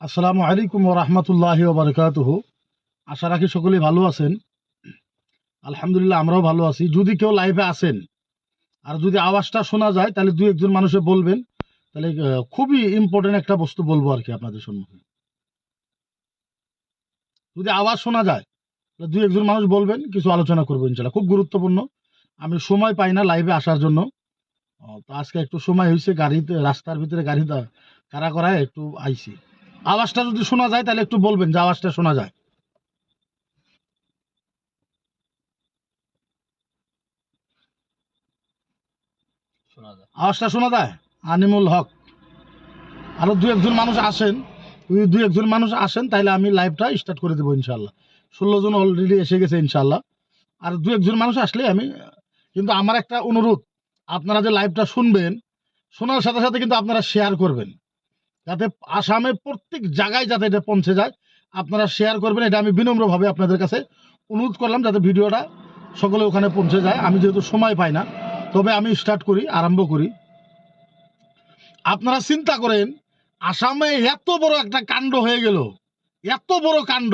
আসসালামু আলাইকুম ও রহমতুল্লাহ বারকাতুহ। আশা রাখি সকলেই ভালো আছেন। আলহামদুলিল্লাহ আমরাও ভালো আছি। যদি কেউ লাইভে আসেন আর যদি আওয়াজটা শোনা যায়, তাহলে দু একজন মানুষে বলবেন। তাহলে খুবই ইম্পর্টেন্ট একটা বস্তু বলব আর কি আপনাদের সম্মুখে। যদি আওয়াজ শোনা যায়, তাহলে দু একজন মানুষ বলবেন, কিছু আলোচনা করব ইনশাল্লাহ খুব গুরুত্বপূর্ণ। আমি সময় পাই না লাইভে আসার জন্য। তো আজকে একটু সময় হয়েছে গাড়িতে, রাস্তার ভিতরে গাড়ি কারা করায়, একটু আইছি আওয়াজটা যদি শোনা যায় তাহলে একটু বলবেন যে আওয়াজটা শোনা যায়। আওয়াজটা শোনা যায়? আনিমুল হক। আরও দু একজন মানুষ আসেন। দু একজন মানুষ আসেন তাহলে আমি লাইভটা স্টার্ট করে দেবো ইনশাল্লাহ ষোলো জন অলরেডি এসে গেছে ইনশাল্লাহ আর দু একজন মানুষ আসলে আমি কিন্তু আমার একটা অনুরোধ আপনারা যে লাইভটা শুনবেন শোনার সাথে সাথে কিন্তু আপনারা শেয়ার করবেন। যাতে আসামে প্রত্যেক জায়গায় যাতে এটা পৌঁছে যায়, আপনারা শেয়ার করবেন, এটা আমি বিনম্রভাবে আপনাদের কাছে অনুরোধ করলাম যাতে ভিডিওটা সকলে ওখানে পৌঁছে যায়। আমি যেহেতু সময় পাই না, তবে আমি স্টার্ট করি, আরম্ভ করি। আপনারা চিন্তা করেন, আসামে এত বড় একটা কাণ্ড হয়ে গেল, এত বড় কাণ্ড।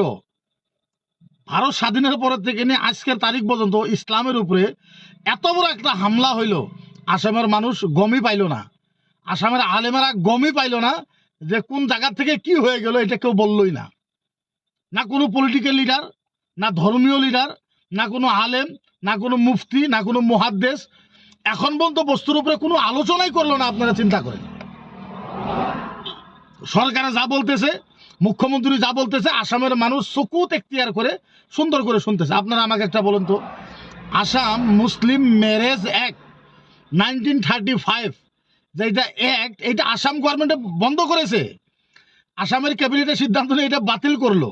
ভারত স্বাধীনের পরের থেকে নিয়ে আজকের তারিখ পর্যন্ত ইসলামের উপরে এত বড় একটা হামলা হইল, আসামের মানুষ গমই পাইল না। আসামের আলেমেরা গমই পাইল না যে কোন জায়গা থেকে কি হয়ে গেল এটা কেউ বললই না। না কোনো পলিটিক্যাল লিডার না ধর্মীয় লিডার না কোনো আলেম, না কোনো মুফতি, না কোনো মুহাদ্দেশ। এখন পর্যন্ত বস্তুর উপরে কোনো আলোচনাই করল না আপনারা চিন্তা করেন। সরকারে যা বলতেছে, মুখ্যমন্ত্রী যা বলতেছে, আসামের মানুষ চকুত এখতিয়ার করে, সুন্দর করে শুনতেছে। আপনারা আমাকে একটা বলুন তো, Assam Muslim marriage act nineteen thirty five যেটা অ্যাক্ট এটা আসাম গভর্নমেন্টে বন্ধ করেছে। আসামের ক্যাবিনেটের সিদ্ধান্ত নিয়ে এটা বাতিল করল।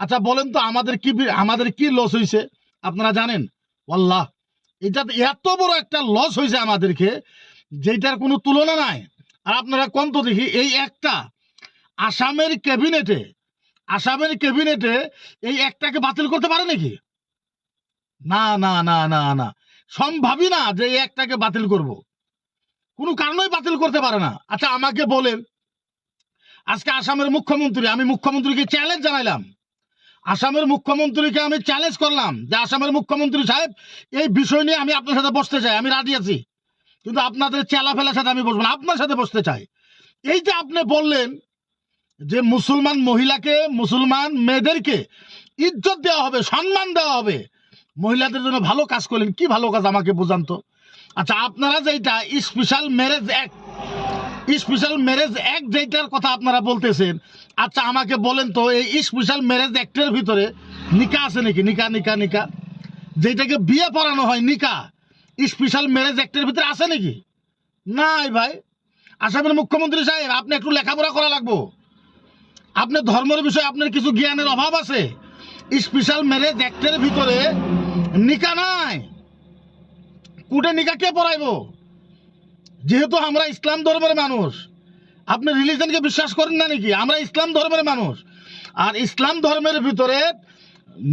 আচ্ছা বলেন তো আমাদের কি আমাদের কি লস হয়েছে আপনারা জানেন? ওয়াল্লাহ, এটা এত বড় একটা লস হয়েছে আমাদেরকে যেটার কোনো তুলনা নাই। আর আপনারা কোন তো দেখি, এই একটা, আসামের ক্যাবিনেটে আসামের ক্যাবিনেটে এই একটাকে বাতিল করতে পারে নাকি? না না না না না। সম্ভাবই না যে এই একটাকে বাতিল করব। কোনো কারণেই বাতিল করতে পারে না। আচ্ছা আমাকে বলেন, আজকে আসামের মুখ্যমন্ত্রী, আমি মুখ্যমন্ত্রীকে চ্যালেঞ্জ জানাইলাম। আসামের মুখ্যমন্ত্রীকে আমি চ্যালেঞ্জ করলাম যে আসামের মুখ্যমন্ত্রী সাহেব, এই বিষয় নিয়ে আমি আপনার সাথে বসতে চাই, আমি রাজি আছি। কিন্তু আপনাদের চেলা ফেলার সাথে আমি বসবো না, আপনার সাথে বসতে চাই। এই যে আপনি বললেন যে মুসলমান মহিলাকে, মুসলমান মেয়েদেরকে ইজ্জত দেওয়া হবে, সম্মান দেওয়া হবে, মহিলাদের জন্য ভালো কাজ করলেন, কি ভালো কাজ আমাকে বোঝান তো। আচ্ছা আপনারা যেটা special marriage act special marriage act যেটার কথা আপনারা বলতেছেন আচ্ছা আমাকে বলেন তো, এই স্পেশাল ম্যারেজ অ্যাক্টের ভিতরে নিকা আছে নাকি? নিকা নিকা নিকা। যেটাকে বিয়ে পড়ানো হয়, নিকা। স্পেশাল ম্যারেজ অ্যাক্টের ভিতরে আছে নাকি? নাই ভাই। আসামের মুখ্যমন্ত্রী সাহেব, আপনি একটু লেখাপড়া করা লাগবো। আপনার ধর্মের বিষয়ে আপনার কিছু জ্ঞানের অভাব আছে। স্পেশাল ম্যারেজ অ্যাক্টের ভিতরে নিকা নাই। কুটে নিকা কে পড়াইবো? যেহেতু আমরা ইসলাম ধর্মের মানুষ, আপনি রিলিজনকে বিশ্বাস করেন না নাকি? আমরা ইসলাম ধর্মের মানুষ। আর ইসলাম ধর্মের ভিতরে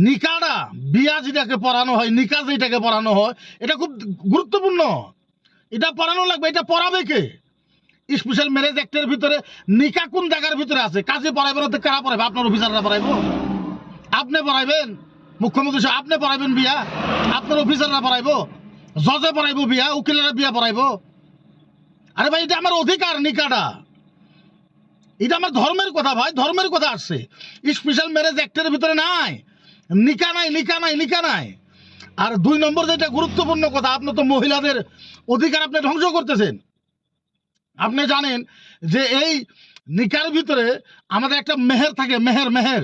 নিকাটা বিয়া যেটাকে পড়ানো হয়, নিকা যেটাকে পড়ানো হয়, এটা খুব গুরুত্বপূর্ণ। এটা পড়ানো লাগবে, এটা পড়াবে কে? স্পেশাল ম্যারেজ অ্যাক্টের ভিতরে নিকা কোন জায়গার ভিতরে আছে? কাজে পড়াইবেন না কারা পড়াইবে? আপনার অফিসাররা পড়াইবো। আপনি পড়াইবেন? মুখ্যমন্ত্রী আপনি পড়াইবেন বিয়া? আপনার অফিসাররা পড়াইবো? জজে পড়াইবো বিয়া উকিলেরা বিয়া পড়াইবো। আরে ভাই এটা আমার অধিকার নিকাটা এটা আমার ধর্মের কথা ভাই ধর্মের কথা আসছে স্পেশাল ম্যারেজ অ্যাক্টের ভিতরে নাই। নিকা নাই নিকা নাই নিকা নাই। আর দুই নম্বর যেটা গুরুত্বপূর্ণ কথা আপনি তো মহিলাদের অধিকার আপনি ধ্বংস করতেছেন। আপনি জানেন যে এই নিকার ভিতরে আমাদের একটা মেহের থাকে, মেহের মেহের।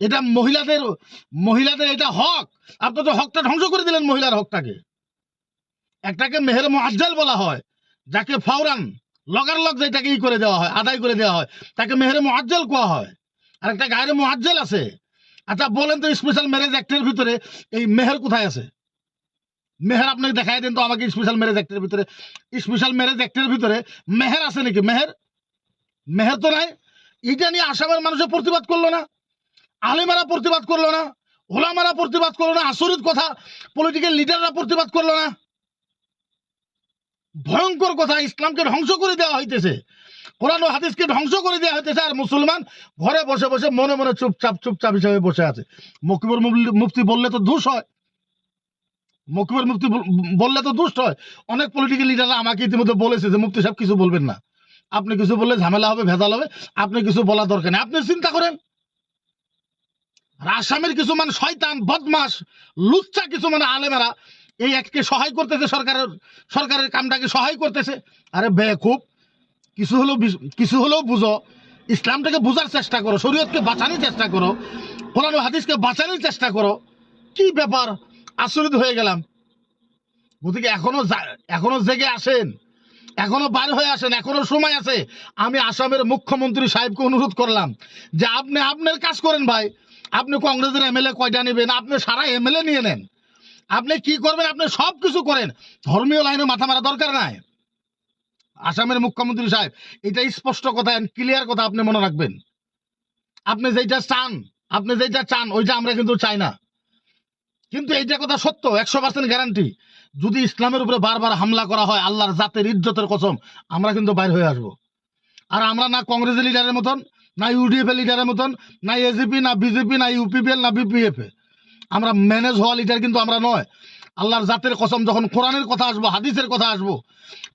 এটা মহিলাদের মহিলাদের এটা হক। আপনি তো হকটা ধ্বংস করে দিলেন মহিলার হকটাকে। একটাকে মেহের মোয়াজ্জাল বলা হয়, যাকে ফাওরান, লগার লগ যেটাকে ই করে দেওয়া হয়, আদায় করে দেওয়া হয়, তাকে মেহের মোয়াজ্জাল কোয়া হয়। আর একটা গায়ের মোয়াজ্জাল আছে। আচ্ছা বলেন তো স্পেশাল ম্যারেজ অ্যাক্টের ভিতরে এই মেহের কোথায় আছে? মেহের আপনাকে দেখাই দেন তো আমাকে স্পেশাল ম্যারেজ অ্যাক্টের ভিতরে। স্পেশাল ম্যারেজ অ্যাক্টের ভিতরে মেহের আছে নাকি? মেহের? মেহের তো নাই। এটা নিয়ে আসামের মানুষের প্রতিবাদ করল না। আলেমারা প্রতিবাদ করল না। ওলামারা প্রতিবাদ করল না। আসরিত কথা পলিটিক্যাল লিডাররা প্রতিবাদ করল না। ভয়ঙ্কর কথা, ইসলামকে ধ্বংস করে দেওয়া হইতেছে। কোরআন ও হাদিসকে ধ্বংস করে দেওয়া হইতেছে, আর মুসলমান ঘরে বসে বসে মনে মনে চুপচাপ চুপচাপ হিসাবে বসে আছে। মকিবুর মুফতি বললে তো দোষ হয়। মকিবুর মুফতি বললে তো দুষ্ট হয়। অনেক পলিটিক্যাল লিডাররা আমাকে ইতিমধ্যে বলেছে যে, মুফতি সাহেব, কিছু বলবেন না। আপনি কিছু বললে ঝামেলা হবে, ভেজাল হবে। আপনি কিছু বলা দরকার নেই। আপনি চিন্তা করেন। আর আসামের কিছু মানে শয়তান বদমাস লুচ্চা কিছু মানে আলেমেরা এই এককে সহায় করতেছে সরকারের সরকারের কামটাকে সহায় করতেছে। আরে বেকুব কিছু হলেও কিছু হলেও বুঝো। ইসলামটাকে বোঝার চেষ্টা করো, শরীয়তকে বাঁচানোর চেষ্টা করো, কোরআন হাদিসকে বাঁচানোর চেষ্টা করো। কি ব্যাপার? আশ্চর্য হয়ে গেলাম। গতিকে এখনও এখনও জেগে আসেন, এখনও বার হয়ে আসেন, এখনও সময় আছে। আমি আসামের মুখ্যমন্ত্রী সাহেবকে অনুরোধ করলাম যে আপনি, আপনার কাজ করেন ভাই। আপনি কংগ্রেসের এমএলএ কয়টা নেবেন? আপনি সারা এমএলএ নিয়ে নেন। আপনি কি করবেন? আপনি সব কিছু করেন। ধর্মীয় লাইনে মাথা মারা দরকার নাই। আসামের মুখ্যমন্ত্রী সাহেব, এটা স্পষ্ট কথা ক্লিয়ার কথা আপনি মনে রাখবেন। আপনি যেটা চান, আপনি যেটা চান, ওইটা আমরা কিন্তু চাই না। কিন্তু এইটা কথা সত্য, একশো পার্সেন্ট গ্যারান্টি যদি ইসলামের উপরে বারবার হামলা করা হয়, আল্লাহর জাতের ইজ্জতের কসম, আমরা কিন্তু বাইর হয়ে আসব। আর আমরা না কংগ্রেসের লিডারের মতন, না ইউডিএফ এর লিডারের মতন, না এজিপি না বিজেপি না ইউপিপিএল না বিপিএফ আমরা ম্যানেজ হওয়া লিডার কিন্তু আমরা নয়। আল্লাহর জাতের কসম, যখন কোরআনের কথা আসব, হাদিসের কথা আসব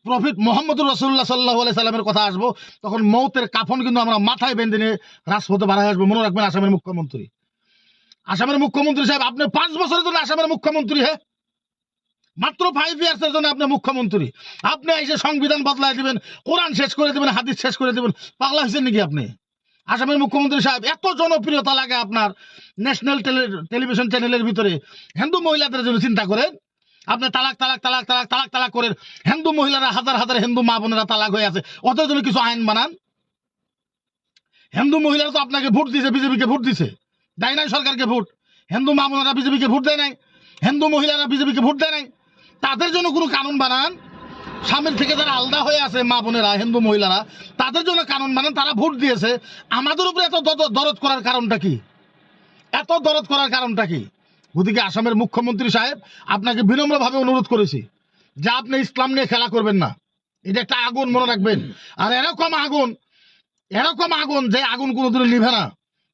প্রফিট মোহাম্মদুর রসুল্লাহ সাল্লাহ আলাই সাল্লামের কথা আসব, তখন মৌতের কাফন কিন্তু আমরা মাথায় বেঁধে নিয়ে রাজপথে বাড়াই আসব। মনে রাখবেন আসামের মুখ্যমন্ত্রী। আসামের মুখ্যমন্ত্রী সাহেব, আপনি পাঁচ বছরের জন্য আসামের মুখ্যমন্ত্রী হ্যাঁ মাত্র ফাইভ ইয়ার্স এর জন্য আপনি মুখ্যমন্ত্রী। আপনি এসে সংবিধান বদলায় দিবেন, কোরআন শেষ করে দিবেন, হাদিস শেষ করে দিবেন। পাগলা হয়েছেন নাকি আপনি? আসামের মুখ্যমন্ত্রী সাহেব, এত জনপ্রিয়তা লাগে আপনার ন্যাশনাল টেলিভিশন চ্যানেলের ভিতরে। হিন্দু মহিলাদের জন্য চিন্তা করেন। আপনি তালাক তালাক তালাক তালাক তালাক তালাক করেন। হিন্দু মহিলারা হাজার হাজার হিন্দু মা বোনেরা তালাক হয়ে আছে। ওদের জন্য কিছু আইন বানান। হিন্দু মহিলারা তো আপনাকে ভোট দিছে বিজেপিকে ভোট দিছে দেয় নাই সরকারকে ভোট। হিন্দু মা বোনেরা বিজেপিকে ভোট দেয় নাই। হিন্দু মহিলারা বিজেপিকে ভোট দেয় নাই। তাদের জন্য কোনো কানুন বানান। স্বামীর থেকে যারা আলাদা হয়ে আছে মা বোনেরা, হিন্দু মহিলারা, তাদের জন্য কানুন বানান তারা ভোট দিয়েছে। আমাদের উপরে এত দরদ করার কারণটা কি? এত দরদ করার কারণটা কি? ওদিকে আসামের মুখ্যমন্ত্রী সাহেব আপনাকে বিনম্রভাবে অনুরোধ করেছি যে আপনি ইসলাম নিয়ে খেলা করবেন না। এটা একটা আগুন, মনে রাখবেন। আর এরকম আগুন এরকম আগুন যে আগুন কোনোদিন নিভে না।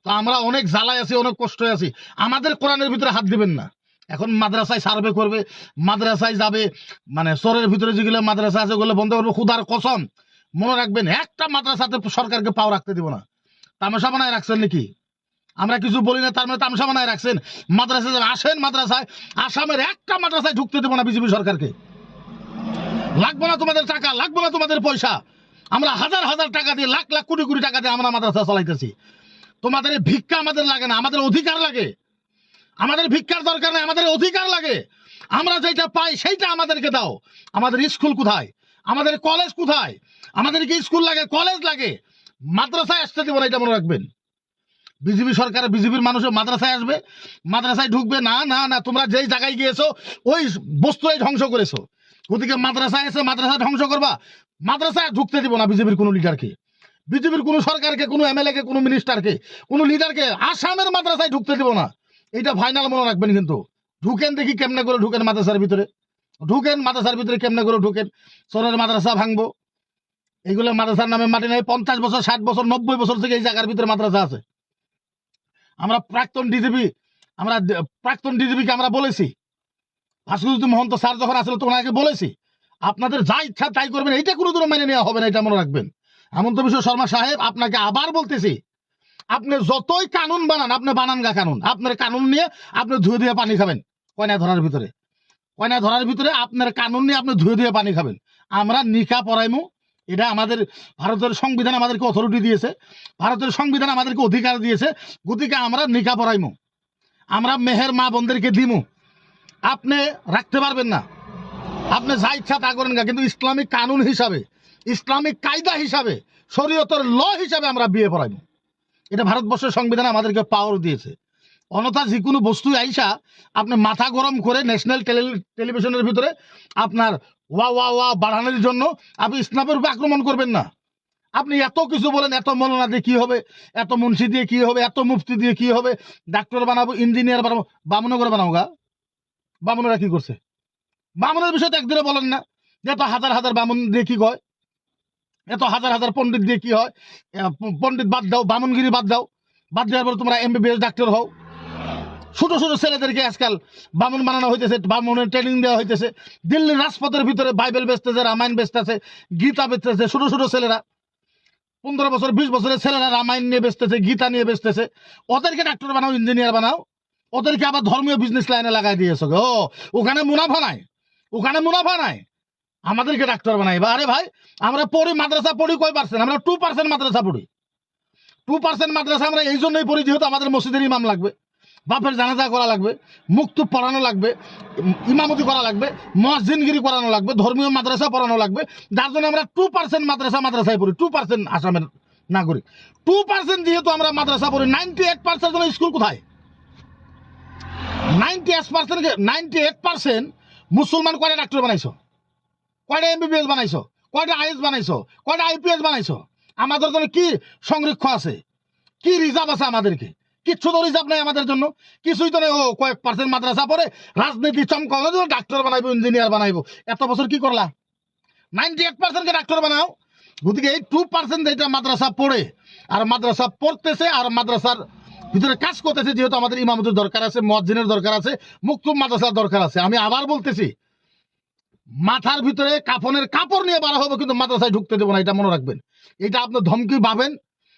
তো আমরা অনেক জ্বালায় আছি, অনেক কষ্ট আছি। আমাদের কোরআনের ভিতরে হাত দিবেন না। এখন মাদ্রাসায় সার্ভে করবে, মাদ্রাসায় যাবে মানে চরের ভিতরে যেগুলো মাদ্রাসা আছে ওগুলো বন্ধ করবে, খুদার কসম। মনে রাখবেন, একটা মাদ্রাসাতে সরকারকে পাও রাখতে দিব না। তামাশা বানায় রাখছেন নাকি? আমরা কিছু বলি না, তার মানে তামসা বানায় রাখছেন। মাদ্রাসায় আসেন মাদ্রাসায়, আসামের একটা মাদ্রাসায় ঢুকতে দেবো না বিজেপি সরকারকে। লাগবে না তোমাদের টাকা, লাগবে না তোমাদের পয়সা। আমরা হাজার হাজার টাকা দিয়ে, লাখ লাখ কোটি কোটি টাকা দিয়ে আমরা মাদ্রাসা চালাইতেছি। তোমাদের ভিক্ষা আমাদের লাগে না, আমাদের অধিকার লাগে। আমাদের ভিক্ষার দরকার নেই, আমাদের অধিকার লাগে। আমরা যেটা পাই সেইটা আমাদেরকে দাও। আমাদের স্কুল কোথায়? আমাদের কলেজ কোথায়? আমাদেরকে স্কুল লাগে? কলেজ লাগে। মাদ্রাসায় আসতে দেবো না, এটা মনে রাখবেন। বিজেপি সরকার, বিজেপির মানুষও মাদ্রাসায় আসবে। মাদ্রাসায় ঢুকবে, না না না, তোমরা যেই জায়গায় গিয়েছো, ওই বস্তুই ধ্বংস করেছ। ওদিকে মাদ্রাসায় এসে মাদ্রাসা ধ্বংস করবা। মাদ্রাসায় ঢুকতে দিব না বিজেপির কোনো লিডারকে বিজেপির কোনো সরকারকে, কোনো এমএলএ কে কোনো মিনিস্টারকে কোনো লিডারকে আসামের মাদ্রাসায় ঢুকতে দিব না। এটা ফাইনাল মনে রাখবেন কিন্তু। ঢুকেন দেখি কেমনে করে ঢুকেন মাদ্রাসার ভিতরে। ঢুকেন মাদ্রাসার ভিতরে কেমনে করে ঢুকেন? সোনার মাদ্রাসা ভাঙবো। এগুলো মাদ্রাসার নামে মাটি নাই। পঞ্চাশ বছর, ষাট বছর, নব্বই বছর থেকে এই জায়গার ভিতরে মাদ্রাসা আছে। আমরা প্রাক্তন ডিজিপি আমরা প্রাক্তন ডিজিপিকে আমরা বলেছি। ভাস্করজ্যোতি মহন্ত স্যার যখন আসলে, তখন আগে বলেছি, আপনাদের যা ইচ্ছা তাই করবেন। এইটা কোনো দিনও মেনে নেওয়া হবে না, এটা মনে রাখবেন। হেমন্ত বিশ্ব শর্মা সাহেব, আপনাকে আবার বলতেছি আপনি যতই কানুন বানান, আপনি বানান গা কানুন। আপনার কানুন নিয়ে আপনি ধুয়ে ধুয়ে পানি খাবেন কয়না ধরার ভিতরে। কয়না ধরার ভিতরে আপনার কানুন নিয়ে আপনি ধুয়ে ধুয়ে পানি খাবেন। আমরা নিকা পড়াইমু এটা আমাদের ভারতের সংবিধান আমাদেরকে অথরিটি দিয়েছে। ভারতের সংবিধান আমাদেরকে অধিকার দিয়েছে। গতিকে আমরা নিকা পড়াইমু আমরা মেহের মা বোনদেরকে দিমু। আপনি রাখতে পারবেন না। আপনি যা ইচ্ছা তা করেন না কিন্তু ইসলামিক কানুন হিসাবে, ইসলামিক কায়দা হিসাবে, শরীয়তের ল হিসাবে আমরা বিয়ে পড়াইব এটা ভারতবর্ষের সংবিধান আমাদেরকে পাওয়ার দিয়েছে। অনথা যে কোনো বস্তু আইসা আপনি মাথা গরম করে ন্যাশনাল টেলিভিশনের ভিতরে আপনার ওয়া ওয়া ওয়া বাড়ানোর জন্য আপনি ইসলামের উপর আক্রমণ করবেন না। আপনি এত কিছু বলেন, এত মৌলানা দিয়ে কি হবে, এত মুন্সি দিয়ে কি হবে, এত মুফতি দিয়ে কি হবে, ডাক্তার বানাবো ইঞ্জিনিয়ার বানাবো বামুনো করে বানাবো গা। বামুনেরা কি করছে? বামুনের বিষয়ে তো একদিনে বলেন না, যে এত হাজার হাজার বামুন দিয়ে কি কয়? এত হাজার হাজার পণ্ডিত দিয়ে কি হয়? পণ্ডিত বাদ দাও, বামনগিরি বাদ দাও। বাদ দেওয়ার পর তোমরা এমবিবিএস ডাক্তার হও। ছোট ছোট ছেলেদেরকে আজকাল বামন বানানো হইতেছে, বামনের ট্রেনিং দেওয়া হইতেছে। দিল্লির রাজপথের ভিতরে বাইবেল বেচতেছে রামায়ণ বেচতেছে গীতা বেচতেছে ছোট ছোট ছেলেরা। পনেরো বছর, বিশ বছরের ছেলেরা রামায়ণ নিয়ে বেচতেছে, গীতা নিয়ে বেচতেছে। ওদেরকে ডাক্তার বানাও ইঞ্জিনিয়ার বানাও। ওদেরকে আবার ধর্মীয় বিজনেস লাইনে লাগাই দিয়েছ। ও, ওখানে মুনাফা নাই। ওখানে মুনাফা নাই। আমাদেরকে ডাক্তার বানাইবা আরে ভাই, আমরা পড়ি, মাদ্রাসা পড়ি কয় পার্সেন্ট আমরা টু পার্সেন্ট মাদ্রাসা পড়ি। টু পার্সেন্ট মাদ্রাসা আমরা এই জন্যই পড়ি যেহেতু আমাদের মসজিদের ইমাম লাগবে, বাপের জানাজা করা লাগবে, মুক্তু পড়ানো লাগবে, ইমামতি করা লাগবে, মসজিদগিরি করানো লাগবে, ধর্মীয় মাদ্রাসা পড়ানো লাগবে। যার জন্য আমরা টু পার্সেন্ট মাদ্রাসা মাদ্রাসায় পড়ি টু পার্সেন্ট আসামের নাগরিক। টু পার্সেন্ট যেহেতু আমরা মাদ্রাসা পড়ি নাইনটি এইট পার্সেন্ট স্কুল কোথায়? Ninety eight percent ninety eight percent মুসলমান কয়টা ডাক্তার বানাইছো? কয়টা এমবিবিএস বানাইছো? কয়টা আইএস বানাইছো? কয়টা আইপিএস বানাইছো? আমাদের জন্য কি সংরক্ষ আছে? কি রিজার্ভ আছে আমাদেরকে? কিচ্ছু তো রিজার্ভ নাই আমাদের জন্য। কিছুই তো নেই। ও, কয়েক পার্সেন্ট মাদ্রাসা পড়ে, রাজনীতি চমকাও ডাক্তার বানাইবো ইঞ্জিনিয়ার বানাইবো। এত বছর কি করলা? নাইনটি এইট পার্সেন্টকে ডাক্তার বানাও। গতিকে এই টু পার্সেন্ট যেটা মাদ্রাসা পড়ে, আর মাদ্রাসা পড়তেছে, আর মাদ্রাসার ভিতরে কাজ করতেছে, যেহেতু আমাদের ইমামতের দরকার আছে, মসজিদের দরকার আছে, মুক্তুম মাদ্রাসার দরকার আছে। আমি আবার বলতেছি মাথার ভিতরে কাফনের কাপড় নিয়ে বাড়া হবে, কিন্তু মাদ্রাসায় ঢুকতে দেবো না, এটা মনে রাখবেন। এটা আপনি ধমকি ভাবেন,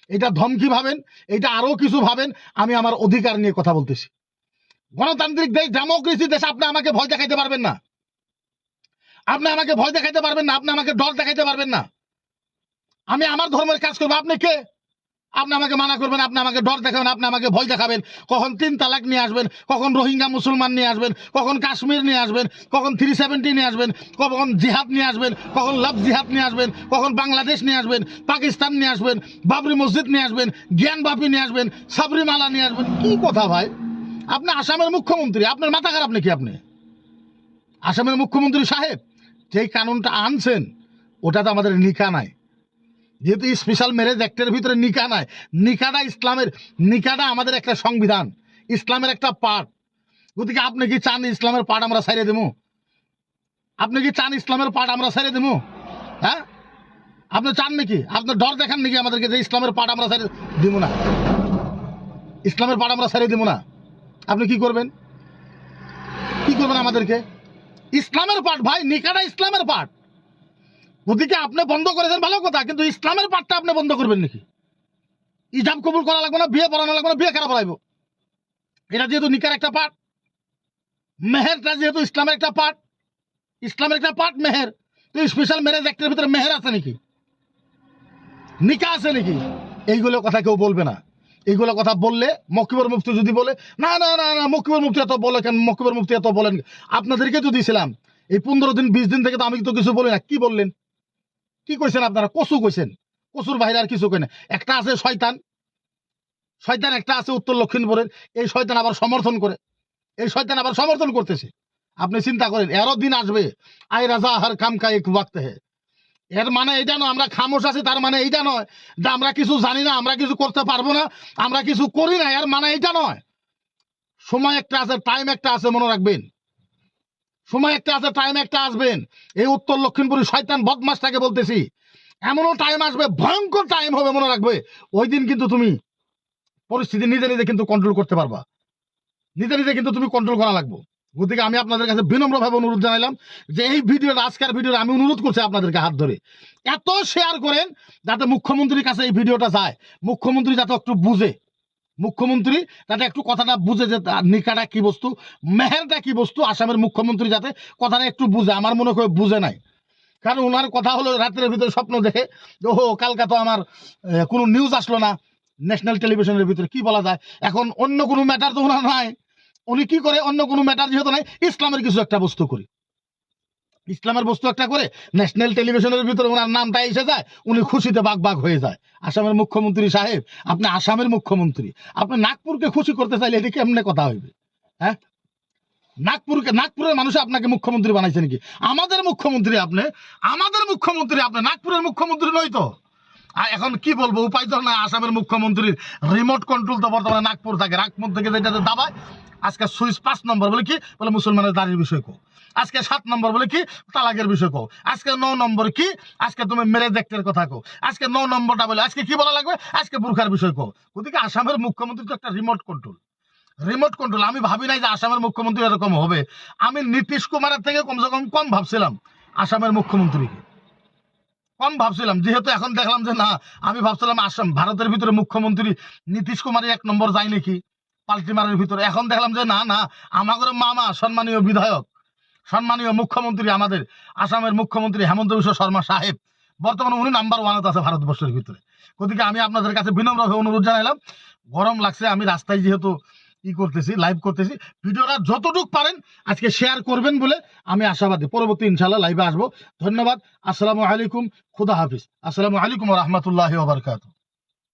এটা ধমকি ভাবেন, এটা আরও কিছু ভাবেন, আমি আমার অধিকার নিয়ে কথা বলতেছি। গণতান্ত্রিক দেশ, ডেমোক্রেসি দেশ, আপনি আমাকে ভয় দেখাইতে পারবেন না। আপনি আমাকে ভয় দেখাইতে পারবেন না, আপনি আমাকে ডর দেখাইতে পারবেন না। আমি আমার ধর্মের কাজ করব, আপনি কে? আপনি আমাকে মানা করবেন আপনি আমাকে ডর দেখাবেন আপনি আমাকে ভয় দেখাবেন কখন তিন তালাক নিয়ে আসবেন কখন রোহিঙ্গা মুসলমান নিয়ে আসবেন কখন কাশ্মীর নিয়ে আসবেন কখন থ্রি সেভেন্টি নিয়ে আসবেন কখন জিহাদ নিয়ে আসবেন কখন লাভ জিহাদ নিয়ে আসবেন কখন বাংলাদেশ নিয়ে আসবেন পাকিস্তান নিয়ে আসবেন বাবরি মসজিদ নিয়ে আসবেন জ্ঞান বাপি নিয়ে আসবেন সাবরিমালা নিয়ে আসবেন কি কথা ভাই আপনি আসামের মুখ্যমন্ত্রী আপনার মাথা খারাপ নাকি আপনি আসামের মুখ্যমন্ত্রী সাহেব যেই কানুনটা আনছেন ওটা তো আমাদের নিকা নাই যেহেতু স্পেশাল ম্যারেজ অ্যাক্টের ভিতরে নিকা নাই, নিকাটা ইসলামের, নিকাটা আমাদের একটা সংবিধান, ইসলামের একটা পার্ট গতিকে আপনি কি চান ইসলামের পার্ট আমরা সারিয়ে দেবো? আপনি কি চান ইসলামের পার্ট আমরা সারিয়ে দেবো? হ্যাঁ? আপনি চান নাকি? আপনার ডর দেখান নাকি আমাদেরকে যে ইসলামের পার্ট আমরা সারিয়ে দিব না? ইসলামের পার্ট আমরা সারিয়ে দেবো না? আপনি কি করবেন? কি করবেন আমাদেরকে? ইসলামের পার্ট ভাই, নিকাটা ইসলামের পার্ট ওদিকে আপনি বন্ধ করেছেন, ভালো কথা, কিন্তু ইসলামের পাঠটা আপনি বন্ধ করবেন নাকি? ইজাব কবুল করা লাগবে না, বিয়ে পড়ানো লাগবে না, বিয়ে খারাপ পড়াইবো? এটা যেহেতু নিকার একটা পাঠ, মেহেরটা যেহেতু ইসলামের একটা পাঠ, ইসলামের একটা পাঠ মেহের, তো স্পেশাল ম্যারেজ অ্যাক্টের ভিতরে মেহের আছে নাকি? নিকা আছে নাকি? এইগুলো কথা কেউ বলবে না। এইগুলো কথা বললে মকিবর মুফতি যদি বলে, না না না না মকিবর মুফতি এত বলে কেন মকিবর মুফতি এত বলেন? আপনাদেরকে তো দিয়েছিলাম এই পনেরো দিন, বিশ দিন থেকে তো আমি তো কিছু বলি না, কি বললেন? কি কইছেন আপনারা? কচু কইছেন। কচুর বাইরে আর কিছু কই একটা আছে শয়তান। শয়তান একটা আছে উত্তর লক্ষিণপুরের। এই শয়তান আবার সমর্থন করে। এই শয়তান আবার সমর্থন করতেছে। আপনি চিন্তা করেন, এরও দিন আসবে। আই রাজা হার কাম কা এক ওয়াক্ত হে। এর মানে এইটা নয়, আমরা খামোশ আছি, তার মানে এইটা নয় যে আমরা কিছু জানি না, আমরা কিছু করতে পারব না, আমরা কিছু করি না, এর মানে এইটা নয়। সময় একটা আছে টাইম একটা আছে, মনে রাখবেন। সময় একটা আছে টাইম একটা আসবেন। এই উত্তর লক্ষিণপুরী শয়তান বদমাসটাকে বলতেছি। এমনও টাইম আসবে, ভয়ঙ্কর টাইম হবে মনে রাখবে। ওই দিন কিন্তু তুমি পরিস্থিতি নিজে নিজে কিন্তু কন্ট্রোল করতে পারবা। নিজে নিজে কিন্তু তুমি কন্ট্রোল করা লাগবে। গতিকে আমি আপনাদের কাছে বিনম্রভাবে অনুরোধ জানাইলাম যে এই ভিডিওটা আজকের ভিডিওটা আমি অনুরোধ করছি আপনাদেরকে হাত ধরে। এত শেয়ার করেন যাতে মুখ্যমন্ত্রীর কাছে এই ভিডিওটা যায়। মুখ্যমন্ত্রী যাতে একটু বুঝে। মুখ্যমন্ত্রী যাতে একটু কথাটা বুঝে যে নিকাটা কি বস্তু, মেহেরটা কি বস্তু আসামের মুখ্যমন্ত্রী যাতে কথাটা একটু বুঝে, আমার মনে করে বুঝে নাই। কারণ ওনার কথা হলো রাত্রের ভিতরে স্বপ্ন দেখে ওহো, কালকা তো আমার কোনো নিউজ আসলো না ন্যাশনাল টেলিভিশনের ভিতরে, কি বলা যায়? এখন অন্য কোনো ম্যাটার তো ওনার নাই। উনি কি করে অন্য কোনো ম্যাটার যেহেতু নাই, ইসলামের কিছু একটা বস্তু করি। ইসলামের বস্তু একটা করে ন্যাশনাল টেলিভিশনের ভিতরে ওনার নামটা এসে যায়, উনি খুশিতে বাঘ বাঘ হয়ে যায়। আসামের মুখ্যমন্ত্রী সাহেব, আপনি আসামের মুখ্যমন্ত্রী। আপনি নাগপুরকে খুশি করতে চাইলে এটি কেমনে কথা হইবে? হ্যাঁ? নাগপুরকে, নাগপুরের মানুষ আপনাকে মুখ্যমন্ত্রী বানাইছে নাকি? আমাদের মুখ্যমন্ত্রী আপনি, আমাদের মুখ্যমন্ত্রী আপনি, নাগপুরের মুখ্যমন্ত্রী নই তো? এখন কি বলব, উপায় তো না আসামের মুখ্যমন্ত্রীর রিমোট কন্ট্রোল তো বর্তমানে নাগপুর থাকে নাগপুর থেকে যেটাতে দাবায়, আজকে সুইচ পাঁচ নম্বর বলে কি, বলে মুসলমানের দাঁড়ির বিষয় কো আজকে সাত নম্বর বলে কি, তালাকের বিষয় কো আজকে ন নম্বর কি, আজকে তুমি মেরেজ অ্যাক্টের কথা কো আজকে ন নম্বরটা বলে, আজকে কি বলা লাগবে, আজকে বুরখার বিষয় কো ওদিকে আসামের মুখ্যমন্ত্রী তো একটা রিমোট কন্ট্রোল রিমোট কন্ট্রোল আমি ভাবি নাই যে আসামের মুখ্যমন্ত্রী এরকম হবে। আমি নীতিশ কুমারের থেকে কমসে কম কম ভাবছিলাম, আসামের মুখ্যমন্ত্রীকে। কম ভাবছিলাম, যেহেতু এখন দেখলাম যে না, আমি ভাবছিলাম আসাম, ভারতের ভিতরে মুখ্যমন্ত্রী নীতিশ কুমারের এক নম্বর যায় নাকি পাল্টিমারের ভিতরে। এখন দেখলাম যে না না আমাদের মামা সম্মানীয় বিধায়ক, সম্মানীয় মুখ্যমন্ত্রী আমাদের, আসামের মুখ্যমন্ত্রী হেমন্ত বিশ্ব শর্মা সাহেব, বর্তমানে উনি নাম্বার ওয়ানত আছে ভারতবর্ষের ভিতরে। গতিকে আমি আপনাদের কাছে বিনম্রভাবে অনুরোধ জানাইলাম, গরম লাগছে, আমি রাস্তায় যেহেতু ই করতেছি লাইভ করতেছি। ভিডিওটা যতটুক পারেন আজকে শেয়ার করবেন বলে আমি আশাবাদী। পরবর্তী ইনশাল্লাহ লাইভে আসব। ধন্যবাদ। আসসালামু আলাইকুম। খুদা হাফিজ। আসসালামু আলাইকুম রহমতুল্লাহ বারকাত